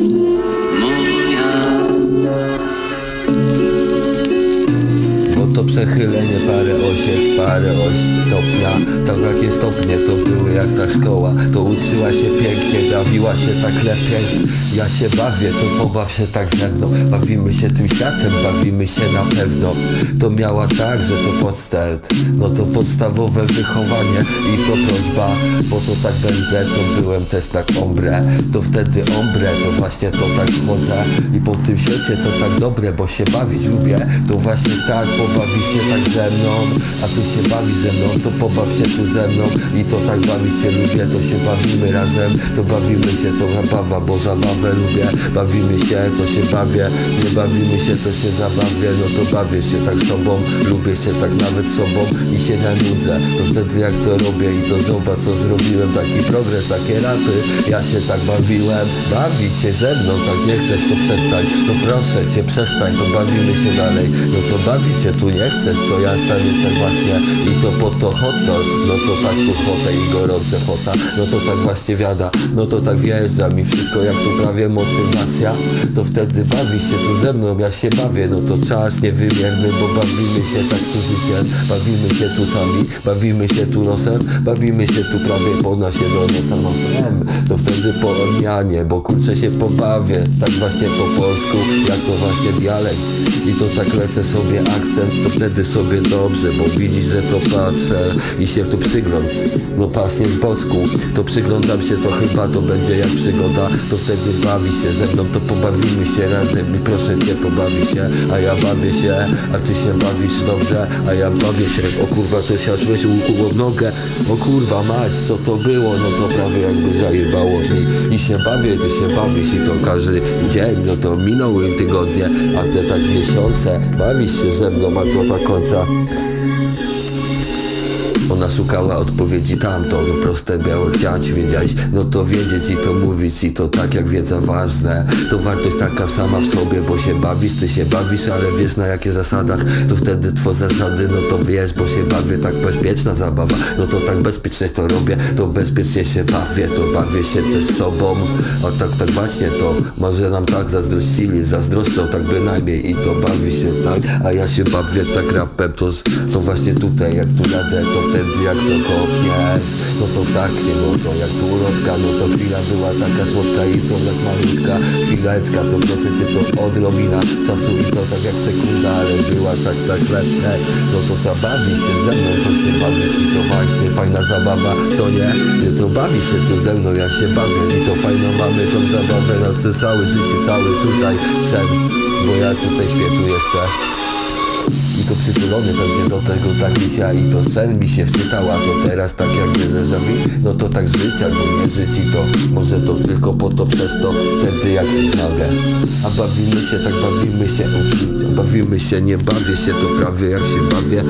Thank you. Przechylenie parę osiek, parę oś stopnia. Tak jakie stopnie to były jak ta szkoła. To uczyła się pięknie, bawiła się tak lepiej. Ja się bawię, to pobaw się tak ze mną. Bawimy się tym światem, bawimy się na pewno. To miała tak, że to podstęp. No to podstawowe wychowanie I to prośba, bo to tak będę To byłem też tak ombre. To wtedy ombre, to właśnie to tak chodzę. I po tym świecie to tak dobre, bo się bawić lubię. To właśnie tak, pobawi się tak ze mną A ty się bawi ze mną, to pobaw się tu ze mną I to tak bawić się lubię, to się bawimy razem To bawimy się, to zabawa, bo zabawę lubię Bawimy się, to się bawię Nie bawimy się, to się zabawię No to bawię się tak sobą Lubię się tak nawet sobą i się nie nudzę To wtedy jak to robię i to zobacz co zrobiłem Taki progres, takie rapy Ja się tak bawiłem Bawić się ze mną, tak nie chcesz to przestań No proszę cię przestań, to bawimy się dalej No to bawić się tu nie chcesz, to ja tak właśnie I to po to hot dog, no to tak tu i gorące fota No to tak właśnie wiada, no to tak wjeżdża mi wszystko jak tu prawie motywacja. To wtedy bawi się tu ze mną, ja się bawię. No to czas niewymierny, bo bawimy się tak tu życiem. Bawimy się tu sami, bawimy się tu losem. Bawimy się tu prawie po nasie do nosa nosem To wtedy po odmianie, bo kurczę się pobawię. Tak właśnie po polsku, jak to właśnie dialekt. I to tak lecę sobie akcent, to wtedy sobie dobrze Bo widzisz, że to patrzę i się tu przygląd No pasnie z bocku, to przyglądam się, to chyba to będzie jak przygoda. To wtedy bawi się ze mną, to pobawimy się razem I proszę cię pobawi się, a ja bawię się A ty się bawisz dobrze, a ja bawię się. O kurwa, coś aż weź łuku w nogę. O kurwa mać, co to było? No to prawie jakby zajebało mi. I się bawię, ty się bawisz i to każdy dzień No to minęły tygodnie, a te tak miesiące Bawisz się ze mną, a to tak końca ona szukała odpowiedzi tamto, no proste białe chciać wiedzieć. No to wiedzieć i to mówić i to tak jak wiedza ważne. To wartość taka sama w sobie, bo się bawisz, ty się bawisz Ale wiesz na jakie zasadach, to wtedy two zasady No to wiesz, bo się bawię, tak bezpieczna zabawa. No to tak bezpiecznie to robię, to bezpiecznie się bawię To bawię się też z tobą, a tak, tak właśnie to Może nam tak zazdrościli, zazdroszczą tak bynajmniej I to bawi się tak, a ja się bawię tak rapem To, to właśnie tutaj, jak tu jadę, to wtedy jak to kopniesz No to tak nie no to jak tu ulotka No to chwila była taka słodka i to jak malutka. Chwileczka to proszę cię to odrobina czasu I to tak jak sekunda, ale była tak tak lepsze No to ta bawi się ze mną, to się bawisz I to właśnie fajna zabawa, co nie? Nie to bawi się tu ze mną, ja się bawię I to fajną mamy tą zabawę Na co całe życie, cały tutaj sen Bo ja tutaj śpię tu jeszcze i to przytulony pewnie do tego tak dzisiaj I to sen mi się wczytał, a to teraz tak jak vu No to tak żyć albo nie żyć i to Może to tylko po to przez to Wtedy jak nogę A bawimy się, tak bawimy się Bawimy się, nie bawię się To prawie jak się bawię